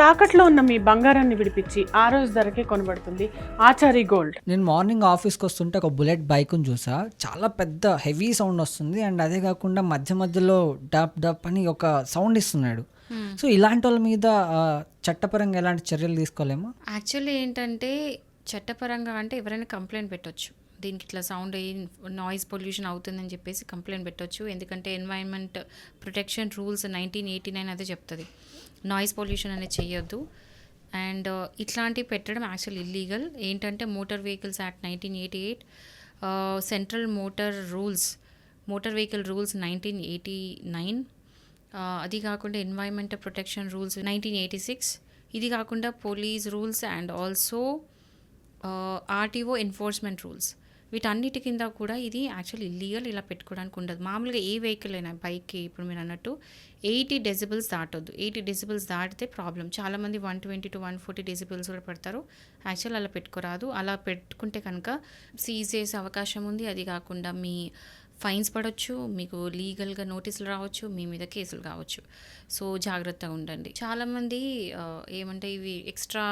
తాకట్లో ఉన్న మీ బంగారాన్ని విడిపించి ఆ రోజు ధరకే కొనబడుతుంది ఆచారి గోల్డ్. నేను మార్నింగ్ ఆఫీస్కి వస్తుంటే ఒక బుల్లెట్ బైక్ని చూసా. చాలా పెద్ద హెవీ సౌండ్ వస్తుంది. అండ్ అదే కాకుండా మధ్య మధ్యలో డప్ డప్ అని ఒక సౌండ్ ఇస్తున్నాడు. సో ఇలాంటి వాళ్ళ మీద చట్టపరంగా ఎలాంటి చర్యలు తీసుకోలేమా? యాక్చువల్లీ ఏంటంటే చట్టపరంగా అంటే ఎవరైనా కంప్లైంట్ పెట్టొచ్చు. దీనికి ఇట్లా సౌండ్ నాయిస్ పొల్యూషన్ అవుతుందని చెప్పేసి కంప్లైంట్ పెట్టొచ్చు. ఎందుకంటే environment protection rules nineteen eighty nine అదే చెప్తుంది. నాయిస్ పొల్యూషన్ అనేది చేయొద్దు అండ్ ఇట్లాంటివి పెట్టడం యాక్చువల్ ఇల్లీగల్ ఏంటంటే motor vehicles act nineteen eighty eight central motor rules motor vehicle rules nineteen eighty nine అది కాకుండా environment protection rules nineteen eighty six ఇది కాకుండా police rules and also RTO enforcement rules వీటన్నిటి కింద కూడా ఇది యాక్చువల్ ఇల్లీగల్ ఇలా పెట్టుకోవడానికి ఉండదు. మామూలుగా ఏ వెహికల్ అయినా బైక్కి ఇప్పుడు మీరు అన్నట్టు ఎయిటీ డెసిబుల్స్ దాటొద్దు. ఎయిటీ డెసిబుల్స్ దాటితే ప్రాబ్లం చాలామంది one twenty to one forty decibels కూడా పెడతారు. యాక్చువల్ అలా పెట్టుకోరాదు. అలా పెట్టుకుంటే కనుక సీజ్ చేసే అవకాశం ఉంది. అది కాకుండా మీ ఫైన్స్ పడవచ్చు మీకు లీగల్గా నోటీసులు రావచ్చు మీ మీద కేసులు కావచ్చు. సో జాగ్రత్తగా ఉండండి. చాలామంది ఏమంటే ఇవి ఎక్స్ట్రా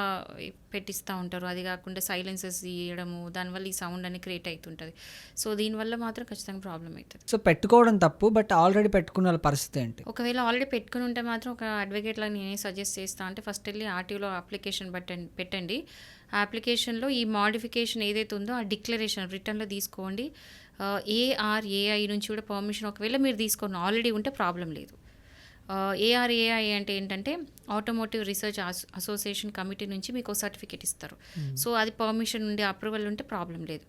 పెట్టిస్తూ ఉంటారు. అది కాకుండా సైలెన్సెస్ ఇవ్వడము దానివల్ల ఈ సౌండ్ అని క్రియేట్ అవుతుంటుంది సో దీనివల్ల మాత్రం ఖచ్చితంగా ప్రాబ్లం అవుతుంది సో పెట్టుకోవడం తప్పు బట్ ఆల్రెడీ పెట్టుకున్న పరిస్థితి ఏంటి? ఒకవేళ ఆల్రెడీ పెట్టుకుని ఉంటే మాత్రం ఒక అడ్వకేట్లా నేనే సజెస్ట్ చేస్తా. అంటే ఫస్ట్ వెళ్ళి ఆర్టీఓలో అప్లికేషన్ పెట్టండి పెట్టండి. ఆ అప్లికేషన్లో ఈ మాడిఫికేషన్ ఏదైతే ఉందో ఆ డిక్లరేషన్ రిటర్న్లో తీసుకోండి. ఏఆర్ఏఐ నుంచి కూడా పర్మిషన్ ఒకవేళ మీరు తీసుకోండి ఆల్రెడీ ఉంటే ప్రాబ్లం లేదు. ఏఆర్ఏఐ అంటే ఏంటంటే ఆటోమోటివ్ రీసెర్చ్ అసోసియేషన్ కమిటీ నుంచి మీకు సర్టిఫికేట్ ఇస్తారు. సో అది పర్మిషన్ ఉండి అప్రూవల్ ఉంటే ప్రాబ్లం లేదు.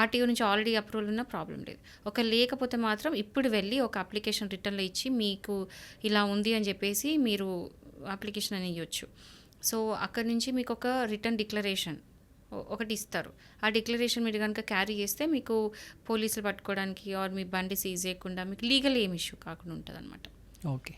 ఆర్టీఓ నుంచి ఆల్రెడీ అప్రూవల్ ఉన్నా ప్రాబ్లం లేదు. ఒక లేకపోతే మాత్రం ఇప్పుడు వెళ్ళి ఒక అప్లికేషన్ రిటర్న్లో ఇచ్చి మీకు ఇలా ఉంది అని చెప్పేసి మీరు అప్లికేషన్ అని ఇవ్వచ్చు సో అక్కడ నుంచి మీకు ఒక రిటర్న్ డిక్లరేషన్ ఒకటి ఇస్తారు ఆ డిక్లరేషన్ మీరు కనుక క్యారీ చేస్తే మీకు పోలీసులు పట్టుకోవడానికి ఆర్ మీ బండి సీజ్ చేయకుండా మీకు లీగల్ ఏం ఇష్యూ కాకుండా ఉంటుంది అనమాట ఓకే.